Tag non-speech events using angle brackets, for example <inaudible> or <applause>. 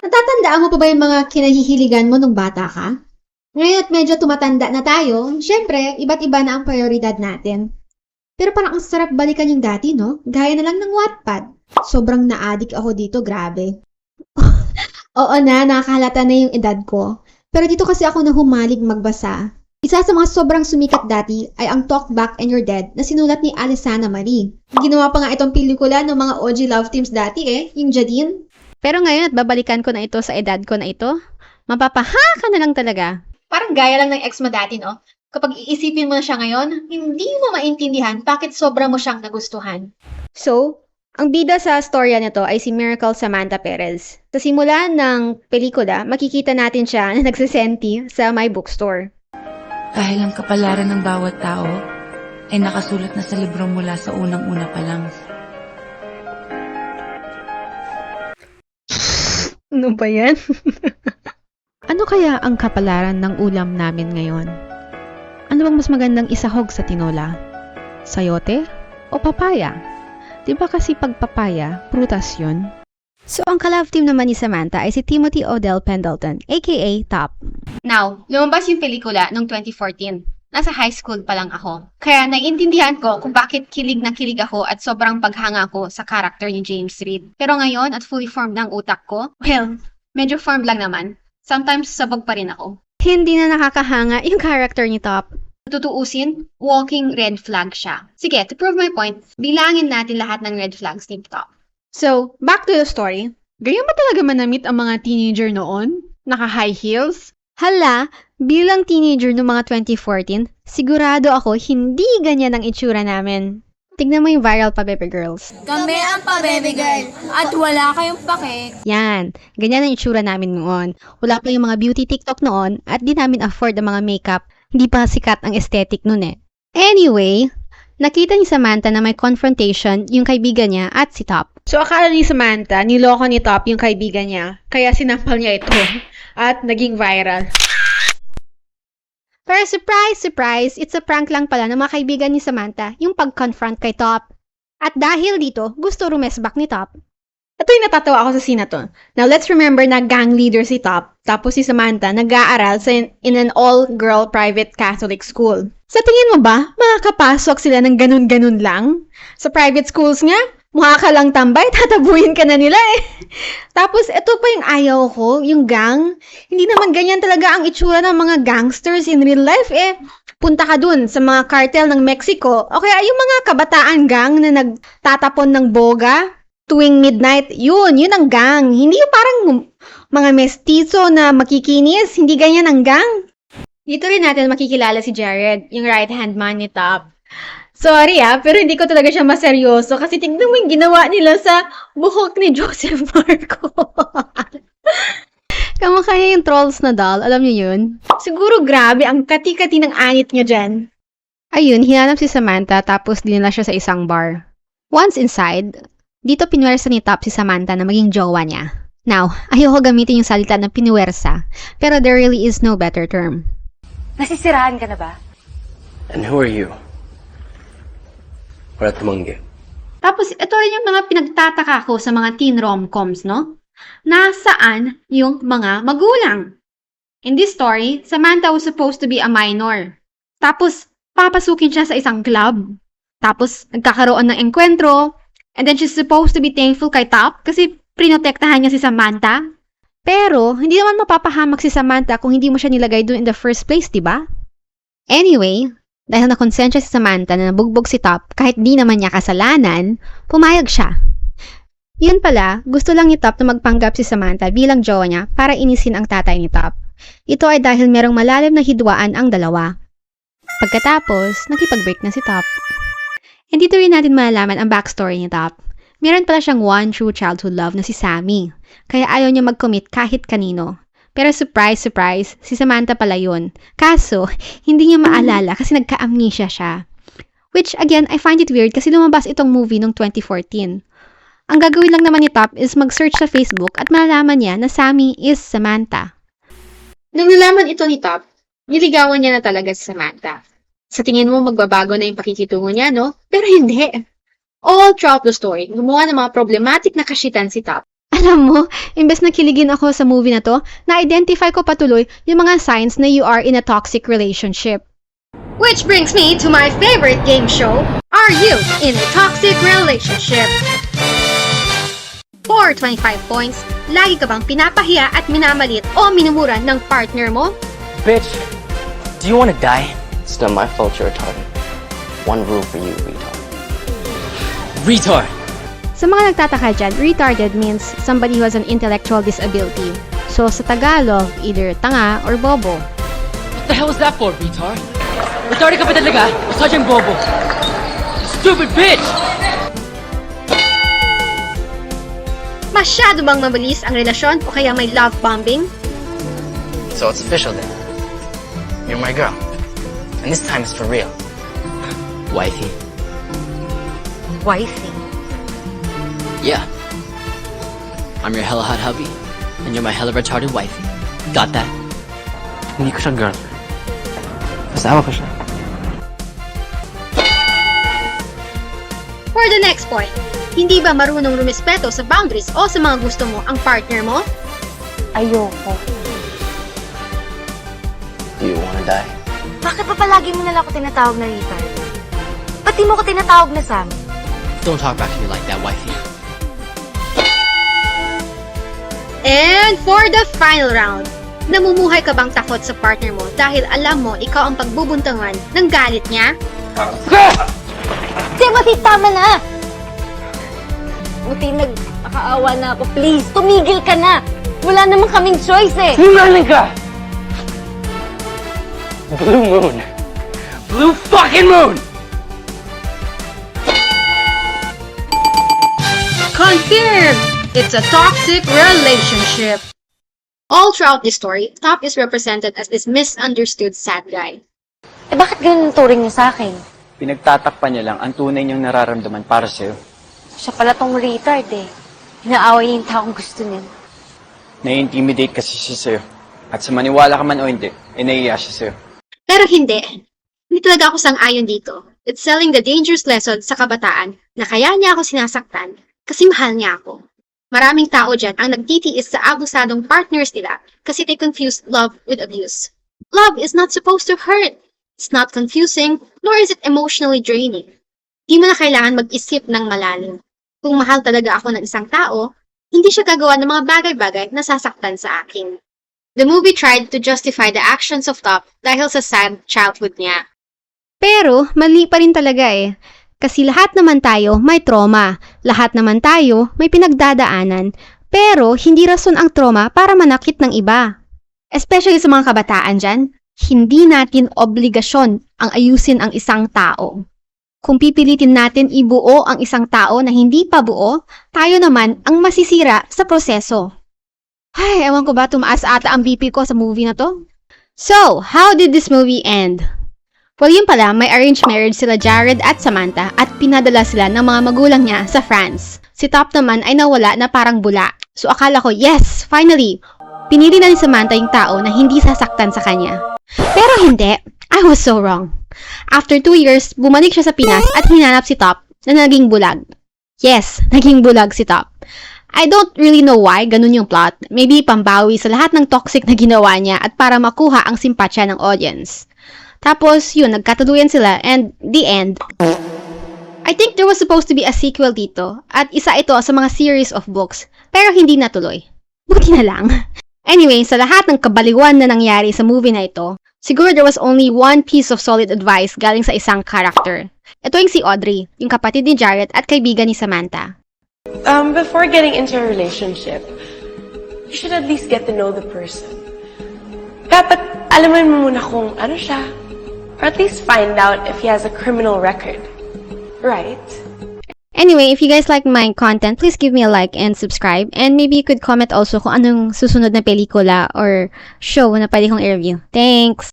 Natatandaan mo pa ba yung mga kinahihiligan mo nung bata ka? Ngayon at medyo tumatanda na tayo, syempre, iba't iba na ang prioridad natin. Pero parang ang sarap balikan yung dati, no? Gaya na lang ng Wattpad. Sobrang na-addict ako dito, grabe. <laughs> Oo na, nakakalata na yung edad ko. Pero dito kasi ako na humalig magbasa. Isa sa mga sobrang sumikat dati ay ang Talk Back and You're Dead na sinulat ni Alessana Marie. Ginawa pa nga itong pelikula ng mga OG love teams dati eh, yung Jadine. Pero ngayon at babalikan ko na ito sa edad ko na ito, mapapaha ka na lang talaga. Parang gaya lang ng ex mo dati, no? Kapag iisipin mo na siya ngayon, hindi mo maintindihan bakit sobra mo siyang nagustuhan. So, ang bida sa storya nito ay si Miracle Samantha Perez. Sa simula ng pelikula, makikita natin siya na <laughs> nagsisenti sa my bookstore. Dahil ang kapalaran ng bawat tao ay nakasulat na sa libro mula sa unang-una pa lang. Ano ba yan? <laughs> ano kaya ang kapalaran ng ulam namin ngayon? Ano bang mas magandang isahog sa tinola? Sayote o papaya? Di ba kasi pag papaya, prutas yun? So, ang ka-love team naman ni Samantha ay si Timothy Odell Pendleton, aka Top. Now, lumabas yung pelikula noong 2014. Nasa high school pa lang ako. Kaya naiintindihan ko kung bakit kilig na kilig ako at sobrang paghanga ko sa karakter ni James Reid. Pero ngayon at fully formed ng utak ko, well, medyo formed lang naman. Sometimes sabog pa rin ako. Hindi na nakakahanga yung character ni Top. Tutuusin, walking red flag siya. Sige, to prove my point, bilangin natin lahat ng red flags ni Top. So, back to the story. Ganyan ba talaga manamit ang mga teenager noon? Naka-high heels? Hala, bilang teenager noong mga 2014, sigurado ako hindi ganyan ang itsura namin. Tignan mo yung viral pa, Bebe Girls. Kami ang pa-baby girl at wala kayong pake. Yan, ganyan ang itsura namin noon. Wala pa yung mga beauty TikTok noon at di namin afford ang mga makeup. Hindi pa sikat ang aesthetic noon eh. Anyway, nakita ni Samantha na may confrontation yung kaibigan niya at si Top. So akala ni Samantha, niloko ni Top yung kaibigan niya, kaya sinampal niya ito at naging viral. Pero surprise, surprise, it's a prank lang pala ng mga kaibigan ni Samantha yung pag-confront kay Top. At dahil dito, gusto rumesbak ni Top. Ito yung natatawa ako sa scene na to. Now, let's remember na gang leader si Top, tapos si Samantha nag-aaral sa in an all-girl private Catholic school. Sa tingin mo ba, makakapasok sila ng ganun-ganun lang? Sa private schools nga, mukha ka lang tambay, <laughs> tatabuhin ka na nila eh. Tapos, ito pa yung ayaw ko, yung gang. Hindi naman ganyan talaga ang itsura ng mga gangsters in real life eh. Punta ka dun sa mga cartel ng Mexico, o kaya yung mga kabataan gang na nagtatapon ng boga tuwing midnight, yun, yun ang gang. Hindi yung parang mga mestizo na makikinis, hindi ganyan ang gang. Dito rin natin makikilala si Jared, yung right-hand man ni Top. Sorry ah, pero hindi ko talaga siya maseryoso kasi tignan mo yung ginawa nila sa buhok ni Joseph Marco. <laughs> Kamukha niya yung trolls na doll, alam niyo yun? Siguro grabe, ang kati-kati ng anit niya dyan. Ayun, hinanap si Samantha tapos dinala siya sa isang bar. Once inside, dito pinuwersa ni Top si Samantha na maging jowa niya. Now, ayoko gamitin yung salita na pinuwersa, pero there really is no better term. Nasisiraan ka na ba? And who are you? Wala tumanggi. Tapos, ito rin yung mga pinagtataka ko sa mga teen rom-coms, no? Nasaan yung mga magulang? In this story, Samantha was supposed to be a minor. Tapos, papasukin siya sa isang club. Tapos, nagkakaroon ng enkwentro. And then, she's supposed to be thankful kay Top kasi prinotektahan niya si Samantha. Pero, hindi naman mapapahamak si Samantha kung hindi mo siya nilagay doon in the first place, di ba? Anyway, dahil nakonsensya si Samantha na nabugbog si Top kahit di naman niya kasalanan, pumayag siya. Yun pala, gusto lang ni Top na magpanggap si Samantha bilang jowa niya para inisin ang tatay ni Top. Ito ay dahil merong malalim na hidwaan ang dalawa. Pagkatapos, nakipag-break na si Top. And dito rin natin malalaman ang backstory ni Top. Meron pala siyang one true childhood love na si Sammy, kaya ayaw niya mag-commit kahit kanino. Pero surprise, surprise, si Samantha pala yun. Kaso, hindi niya maalala kasi nagka-amnesia siya. Which, again, I find it weird kasi lumabas itong movie noong 2014. Ang gagawin lang naman ni Top is mag-search sa Facebook at malalaman niya na Sammy is Samantha. Nung nalaman ito ni Top, niligawan niya na talaga si Samantha. Sa tingin mo, magbabago na yung pakikitungo niya, no? Pero hindi. All throughout the story, gumawa ng mga problematic na kashitan si Top Alam mo, imbes na kiligin ako sa movie na to, na-identify ko patuloy yung mga signs na you are in a toxic relationship. Which brings me to my favorite game show, Are You in a Toxic Relationship? For 25 points, lagi ka bang pinapahiya at minamalit o minumura ng partner mo? Bitch, do you want to die? It's not my fault you're retarded. One rule for you, retard. Retard! Sa mga nagtataka dyan, retarded means somebody who has an intellectual disability. So sa Tagalog, either tanga or bobo. What the hell is that for, retard? Retarded ka ba talaga? O sadyang bobo? Stupid bitch! Masyado bang mabilis ang relasyon o kaya may love bombing? So it's official then. You're my girl. And this time it's for real. Wifey. Wifey. Yeah. I'm your hella hot hubby, and you're my hella retarded wifey. Got that? Hindi ko siya girl. Kasama ko siya. For the next point, hindi ba marunong rumispeto sa boundaries o sa mga gusto mo ang partner mo? Ayoko. Do you want to die? Bakit pa palagi mo nalang ako tinatawag na retard? Ba't di mo ko tinatawag na Sam? Don't talk back to me like that, wifey. And for the final round, namumuhay ka bang takot sa partner mo dahil alam mo ikaw ang pagbubuntangan ng galit niya? <laughs> Timothy, tama na! Buti nagkakaawa na ako. Please, tumigil ka na! Wala namang kaming choice eh! Sinungaling ka! Blue moon. Blue fucking moon! Confirmed! It's a toxic relationship. All throughout this story, Top is represented as this misunderstood sad guy. Eh bakit ganun ang turing niya sa akin? Pinagtatakpan niya lang ang tunay niyang nararamdaman para sa'yo. Siya pala tong retard eh. Inaaway niya yung taong gusto niya. Nai-intimidate kasi siya sa'yo. At sa maniwala ka man o hindi, eh naiiya siya sa'yo. Pero hindi. Hindi talaga ako sang-ayon dito. It's selling the dangerous lesson sa kabataan na kaya niya ako sinasaktan kasi mahal niya ako. Maraming tao dyan ang nagtitiis sa abusadong partners nila kasi they confuse love with abuse. Love is not supposed to hurt. It's not confusing, nor is it emotionally draining. Di mo na kailangan mag-isip ng malalim. Kung mahal talaga ako ng isang tao, hindi siya gagawa ng mga bagay-bagay na sasaktan sa akin. The movie tried to justify the actions of Top dahil sa sad childhood niya. Pero, mali pa rin talaga eh. Kasi lahat naman tayo may trauma. Lahat naman tayo may pinagdadaanan. Pero, hindi rason ang trauma para manakit ng iba. Especially sa mga kabataan dyan, hindi natin obligasyon ang ayusin ang isang tao. Kung pipilitin natin ibuo ang isang tao na hindi pa buo, tayo naman ang masisira sa proseso. Ay, ewan ko ba tumaas ata ang BP ko sa movie na to? So, how did this movie end? Well, yun pala, may arranged marriage sila Jared at Samantha at pinadala sila ng mga magulang niya sa France. Si Top naman ay nawala na parang bula. So akala ko, yes, finally, pinili na ni Samantha yung tao na hindi sasaktan sa kanya. Pero hindi, I was so wrong. After two years, bumalik siya sa Pinas at hinanap si Top na naging bulag. Yes, <laughs> naging bulag si Top. I don't really know why ganun yung plot. Maybe pambawi sa lahat ng toxic na ginawa niya at para makuha ang simpatsya ng audience. Tapos, yun, nagkatuluyan sila and the end. I think there was supposed to be a sequel dito at isa ito sa mga series of books pero hindi natuloy. Buti na lang. Anyway, sa lahat ng kabaliwan na nangyari sa movie na ito, siguro there was only one piece of solid advice galing sa isang character. Ito yung si Audrey, yung kapatid ni Jared at kaibigan ni Samantha. Um, before getting into a relationship, you should at least get to know the person. Dapat alaman mo muna kung ano siya. Or at least find out if he has a criminal record. Right? Anyway, if you guys like my content, please give me a like and subscribe. And maybe you could comment also kung anong susunod na pelikula or show na pwede kong i-review. Thanks!